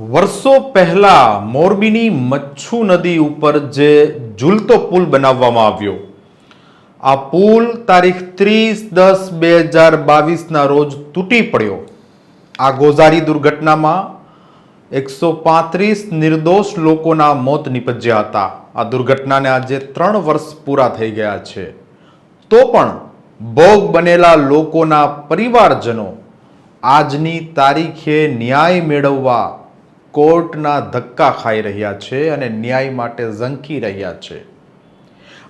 વર્ષો પહેલા મોરબીની મચ્છુ નદી ઉપર જે ઝૂલતો પુલ બનાવવામાં આવ્યો. આ પુલ તારીખ ત્રીસ દસ બે હજાર બાવીસના રોજ તૂટી પડ્યો. આ ગોઝારી દુર્ઘટનામાં એકસો પાંત્રીસ નિર્દોષ લોકોના મોત નિપજ્યા હતા. આ દુર્ઘટનાને આજે ત્રણ વર્ષ પૂરા થઈ ગયા છે. તો પણ ભોગ બનેલા લોકોના પરિવારજનો આજની તારીખે ન્યાય મેળવવા કોર્ટના ધક્કા ખાઈ રહ્યા છે અને ન્યાય માટે ઝંખી રહ્યા છે.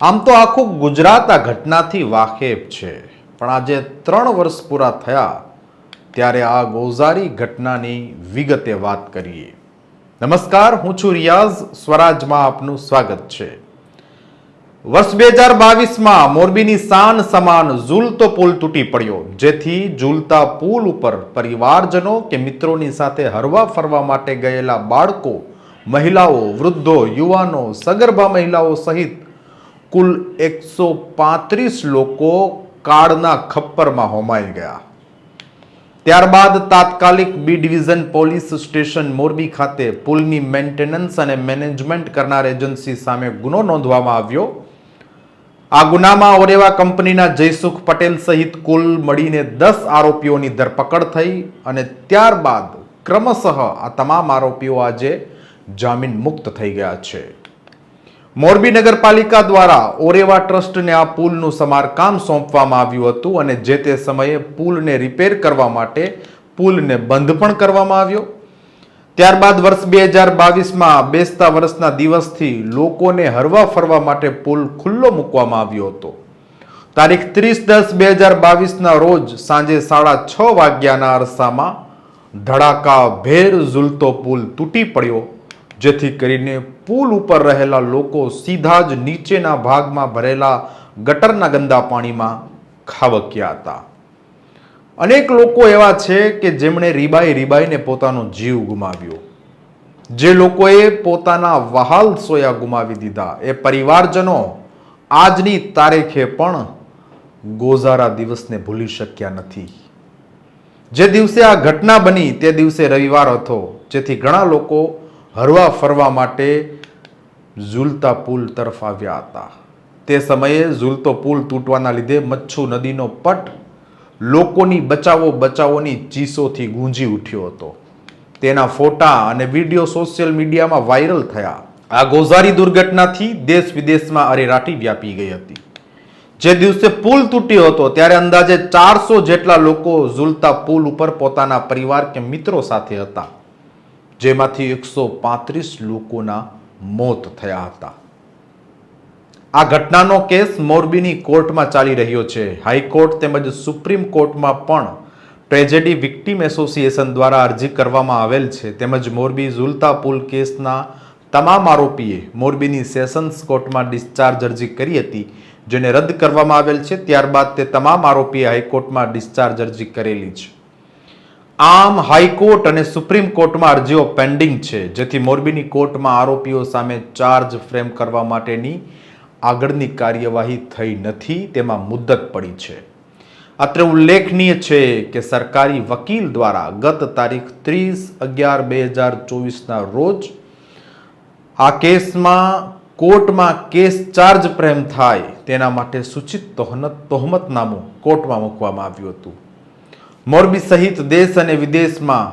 આમ તો આખું ગુજરાત આ ઘટનાથી વાકેફ છે. પણ આજે ત્રણ વર્ષ પૂરા થયા ત્યારે આ ગોઝારી ઘટનાની વિગતે વાત કરીએ. નમસ્કાર, હું છું રિયાઝ. સ્વરાજમાં આપનું સ્વાગત છે. વર્ષ બે હજાર બાવીસમાં મોરબીની શાન સમાન ઝૂલતો પુલ તૂટી પડ્યો, જેથી ઝૂલતા પુલ ઉપર પરિવારજનો કે મિત્રોની સાથે હરવા ફરવા માટે ગયેલા બાળકો, મહિલાઓ, વૃદ્ધો, યુવાનો, સગર્ભા મહિલાઓ સહિત કુલ એકસો પાંત્રીસ લોકો કાળના ખપ્પરમાં હોમાઈ ગયા. ત્યારબાદ તાત્કાલિક B division police station Morbi ખાતે પુલની મેન્ટેનન્સ અને મેનેજમેન્ટ કરનાર એજન્સી સામે ગુનો નોંધવામાં આવ્યો. આ ગુનામાં ઓરેવા કંપનીના જયસુખ પટેલ સહિત કુલ મળીને દસ આરોપીઓની ધરપકડ થઈ અને ત્યારબાદ ક્રમશઃ આ તમામ આરોપીઓ આજે જામીન મુક્ત થઈ ગયા છે. મોરબી નગરપાલિકા દ્વારા ઓરેવા ટ્રસ્ટને આ પુલનું સમારકામ સોંપવામાં આવ્યું હતું અને જે તે સમયે પુલને રિપેર કરવા માટે પુલને બંધ પણ કરવામાં આવ્યો. ત્યારબાદ વર્ષ બે હજાર બાવીસમાં બેસતા વર્ષના દિવસથી લોકોને હરવા ફરવા માટે પુલ ખુલ્લો મૂકવામાં આવ્યો હતો. તારીખ ત્રીસ દસ બે હજાર બાવીસના રોજ સાંજે સાડા છ વાગ્યાના અરસામાં ધડાકા ભેર ઝૂલતો પુલ તૂટી પડ્યો, જેથી કરીને પુલ ઉપર રહેલા લોકો સીધા જ નીચેના ભાગમાં ભરેલા ગટરના ગંદા પાણીમાં ખાબક્યા હતા. અનેક લોકો એવા છે કે જેમણે રીબાઈ રીબાઈને પોતાનો જીવ ગુમાવ્યો. જે લોકોએ પોતાના વહાલ સોયા ગુમાવી દીધા. એ પરિવારજનો, આજની તારીખે પણ ગોઝારા દિવસને ભૂલી શક્યા નથી. જે દિવસે આ ઘટના બની તે દિવસે રવિવાર હતો, જેથી ઘણા લોકો હરવા ફરવા માટે ઝૂલતા પુલ તરફ આવ્યા હતા. તે સમયે ઝૂલતો પુલ તૂટવાના લીધે મચ્છુ નદીનો પટ લોકોની બચાવો બચાવોની ચીસોથી ગુંજી ઉઠ્યો હતો. તેના ફોટા અને વીડિયો સોશિયલ મીડિયામાં વાયરલ થયા. આ ગોઝારી દુર્ઘટનાથી દેશ વિદેશમાં અરેરાટી વ્યાપી ગઈ હતી. જે દિવસે પુલ તૂટ્યો હતો, ત્યારે અંદાજે ચારસો જેટલા લોકો ઝૂલતા પુલ ઉપર પોતાના પરિવાર કે મિત્રો સાથે હતા, જેમાંથી એકસો પાંત્રીસ લોકોના મોત થયા હતા. આ ઘટનાનો કેસ મોરબીની કોર્ટમાં ચાલી રહ્યો છે. હાઈકોર્ટ તેમજ સુપ્રીમ કોર્ટમાં પણ ટ્રેજેડી વિક્ટીમ એસોસિએશન દ્વારા અરજી કરવામાં આવેલ છે. તેમજ મોરબી ઝુલતા પુલ કેસના તમામ આરોપીએ મોરબીની સેશન્સ કોર્ટમાં ડિસ્ચાર્જ અરજી કરી હતી, જેને રદ કરવામાં આવેલ છે. ત્યારબાદ તે તમામ આરોપીએ હાઈકોર્ટમાં ડિસ્ચાર્જ અરજી કરેલી છે. આમ હાઈકોર્ટ અને સુપ્રીમ કોર્ટમાં અરજીઓ પેન્ડિંગ છે, જેથી મોરબીની કોર્ટમાં આરોપીઓ સામે ચાર્જ ફ્રેમ કરવા માટેની આગળની કાર્યવાહી થઈ નથી, તેમાં મુદ્દત પડી છે. અત્રે ઉલ્લેખનીય છે કે સરકારી વકીલ દ્વારા ગત તારીખ ત્રીસ અગિયાર બે હજાર ચોવીસના રોજ આ કેસમાં કોર્ટમાં કેસ ચાર્જ પ્રેમ થાય તેના માટે સૂચિત તોહમતનામું કોર્ટમાં મૂકવામાં આવ્યું હતું. મોરબી સહિત દેશ અને વિદેશમાં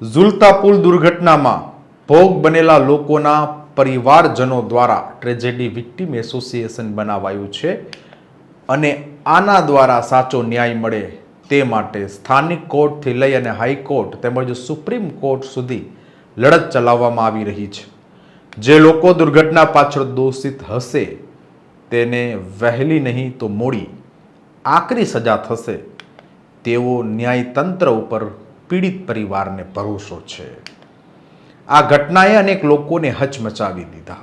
ઝુલતા પુલ દુર્ઘટનામાં ભોગ બનેલા લોકોના પરિવારજનો દ્વારા ટ્રેજેડી વિક્ટીમ એસોસિએશન બનાવાયું છે અને આના દ્વારા સાચો ન્યાય મળે તે માટે સ્થાનિક કોર્ટથી લઈ અને હાઈકોર્ટ તેમજ સુપ્રીમ કોર્ટ સુધી લડત ચલાવવામાં આવી રહી છે. જે લોકો દુર્ઘટના પાછળ દોષિત હશે તેને વહેલી નહીં તો મોડી આકરી સજા થશે તેવો ન્યાયતંત્ર ઉપર પીડિત પરિવારને ભરોસો છે. આ ઘટનાએ અનેક લોકોને હચમચાવી દીધા.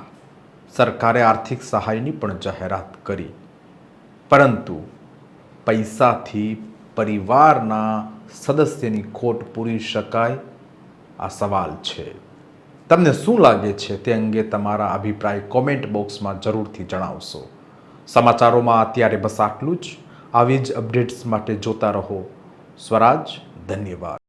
સરકારે આર્થિક સહાયની પણ જાહેરાત કરી. પરંતુ પૈસાથી પરિવારના સદસ્યની ખોટ પૂરી શકાય? આ સવાલ છે. તમને શું લાગે છે તે અંગે તમારા અભિપ્રાય કોમેન્ટ બોક્સમાં જરૂરથી જણાવશો. સમાચારોમાં અત્યારે બસ આટલું જ. આવી જ અપડેટ્સ માટે જોતા રહો. સ્વરાજ, ધન્યવાદ.